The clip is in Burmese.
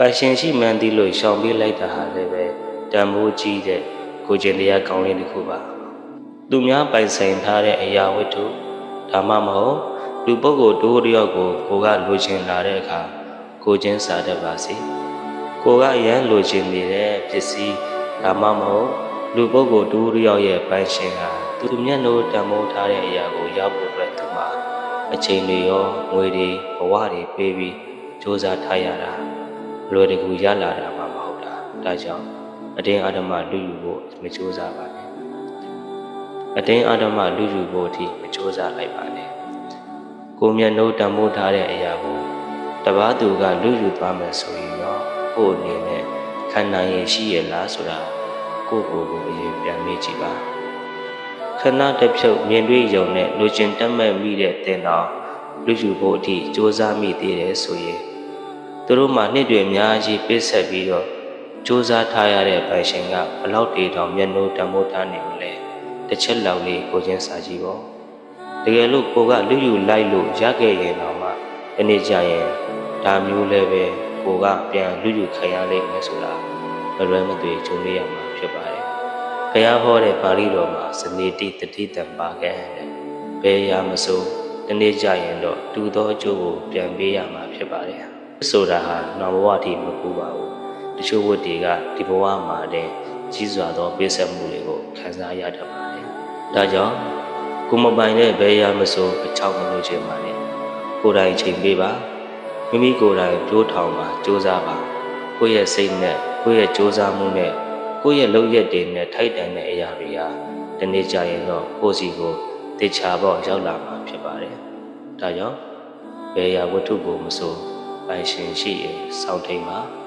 ပန်ရှင်ရှိမှန်းသိလို့ရှောင်ပြေးလိုက်တာဟာလည်းပဲတန်ဖိုးကြီးတဲ့ကိုကျင်တရားကောင်းလေးတစ်ခုပါသူများပိုင်ဆိုင်ထားတဲ့အရာဝတ္ထုဒါမှမဟုတ်လူပုဂ္ဂိုလ်တိုးတယောက်ကိုကိုကလိုချင်လာတဲ့အခါကိုချင်းစားတတ်ပါစေကိုကရမ်းလိုချင်နေတဲ့ပစ္စည်းဒါမှမဟုတ်လူပုဂ္ဂိုလ်တိုးတယောက်ရဲ့ပိုင်ရှင်ဟာသူမျက်နှာတန်ဖိုးထားတဲ့အရာကိုရောက်ဖို့အတွက်သူမှာအချိန်တွေရောငွေတွေဘဝတွေပေးပြီးစူးစမ်းထားရတာ လွယ်တကူရလာတာမှမဟုတ်တာဒါကြောင့်အတင်းအာဓမ္မလူယူဖို့မကြိုးစားပါနဲ့အတင်းအာဓမ္မလူယူဖို့အထိမကြိုးစားလိုက်ပါနဲ့ကိုမျက်နှိုးတံမိုးထားတဲ့အရာကိုတပားသူကလူယူသွားမယ်ဆိုရင်တော့ကို့အနေနဲ့ခံနိုင်ရရှိရလားဆိုတာကိုယ့်ကိုယ်ကိုအရင်ပြန်မေးကြည့်ပါခဏတစ်ဖြုတ်မြင်တွေ့ရုံနဲ့လူချင်းတက်မဲ့မိတဲ့တင်တော်လူယူဖို့အထိစ조사မိသေးတယ်ဆိုရင် သူတို့မှနှစ်တွေအများကြီးပြည့်ဆက်ပြီးတော့စူးစမ်းထားရတဲ့ပိုင်ရှင်ကဘလောက်တေတောင်မျက်နှိုးတမိုးထားနေမလဲတစ်ချက်လောက်လေးကိုချင်းစာကြည့်ပေါ့တကယ်လို့ကိုကလူယူလိုက်လို့ရခဲ့ရင်တော့မှဒီနေ့ကျရင်ဒါမျိုးလည်းပဲကိုကပြန်လူယူခံရလိမ့်မယ်ဆိုတာမလွဲမသွေကြုံရမှာဖြစ်ပါတယ်ဘုရားဟောတဲ့ပါဠိတော်မှာစနေတိတတိတံပါကံတဲ့ဘယ်ရာမစိုးဒီနေ့ကျရင်တော့တူသောအကျိုးကိုပြန်ပေးရမှာဖြစ်ပါတယ် ဆိုတာဟာနောင်ဘဝအထိမကူပါဘူးတချို့ဝတ်တွေကဒီဘဝမှာတည်းကြီးစွာသောပြည့်စုံမှုတွေကိုခံစားရတတ်ပါတယ်ဒါကြောင့်ကိုမပိုင်တဲ့ဘယ်ရာမဆိုအချောက်မလို့ခြင်းပါနဲ့ကိုယ်တိုင်ချိန်ပေးပါမိမိကိုယ်တိုင်ကြိုးထောင်ပါစူးစမ်းပါကိုယ့်ရဲ့စိတ်နဲ့ကိုယ့်ရဲ့ကြိုးစားမှုနဲ့ကိုယ့်ရဲ့လုပ်ရက်တွေနဲ့ထိုက်တန်တဲ့အရာတွေဟာဒီနေ့ကျရင်တော့ကိုယ့်စီကိုတေချာပေါ့ရောက်လာမှာဖြစ်ပါတယ်ဒါကြောင့်ဘယ်ရာဝတ္ထုကိုမဆို ပိုင်ရှင်ရှိရင်စောင့်ထိန်ပါ